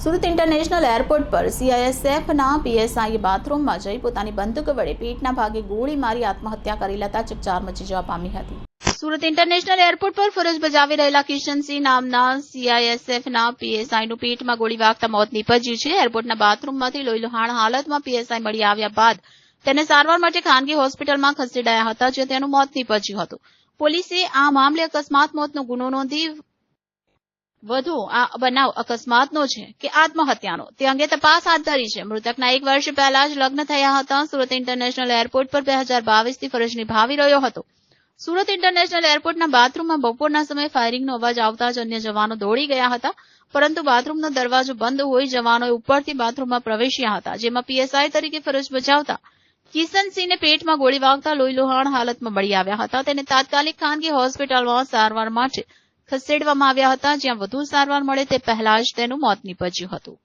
Surat international airport પર સીઆઈએસએફના પીએસઆઈએ બાથરૂમમાં જઈ પોતાની બંદૂક વડે પેટના ભાગે ગોળી મારી આત્મહત્યા કરી લેતા ચકચાર મચી જવા પામી હતી. સુરત ઇન્ટરનેશનલ એરપોર્ટ પર ફરજ બજાવી રહેલા કિશનસિંહ નામના સીઆઈએસએફના પીએસઆઈનું પેટમાં ગોળી વાગતા મોત નીપજ્યું છે. એરપોર્ટના બાથરૂમમાંથી લોહીલુહાણ હાલતમાં પીએસઆઈ મળી આવ્યા બાદ તેને સારવાર માટે ખાનગી હોસ્પિટલમાં ખસેડાયા હતા, જ્યાં તેનું મોત નીપજ્યું હતું. પોલીસે આ મામલે અકસ્માત, મોતનો ગુનો નોંધી વધુ આ બનાવ અકસ્માતનો છે કે આત્મહત્યાનો. તે અંગે તપાસ હાથ ધરી છે. મૃતકના એક વર્ષ પહેલા જ લગ્ન થયા હતા. સુરત ઇન્ટરનેશનલ એરપોર્ટ પર બે હજાર બાવીસથી ફરજ નિભાવી રહ્યો હતો. સુરત ઇન્ટરનેશનલ એરપોર્ટના બાથરૂમમાં બપોરના સમયે ફાયરિંગનો અવાજ આવતા જ અન્ય જવાનો દોડી ગયા હતા. પરંતુ બાથરૂમનો દરવાજો બંધ હોઈ જવાનોએ ઉપરથી બાથરૂમમાં પ્રવેશ્યા હતા, જેમાં પીએસઆઈ તરીકે ફરજ બજાવતા કિશનસિંહને પેટમાં ગોળી વાગતા લોહીલુહાણ હાલતમાં મળી આવ્યા હતા. તેને તાત્કાલિક ખાનગી હોસ્પિટલમાં સારવાર માટે ખસેડવામાં આવ્યા હતા જ્યાં વધુ સારવાર મળે તે પહેલા જ તેનું મોત નીપજ્યું હતું.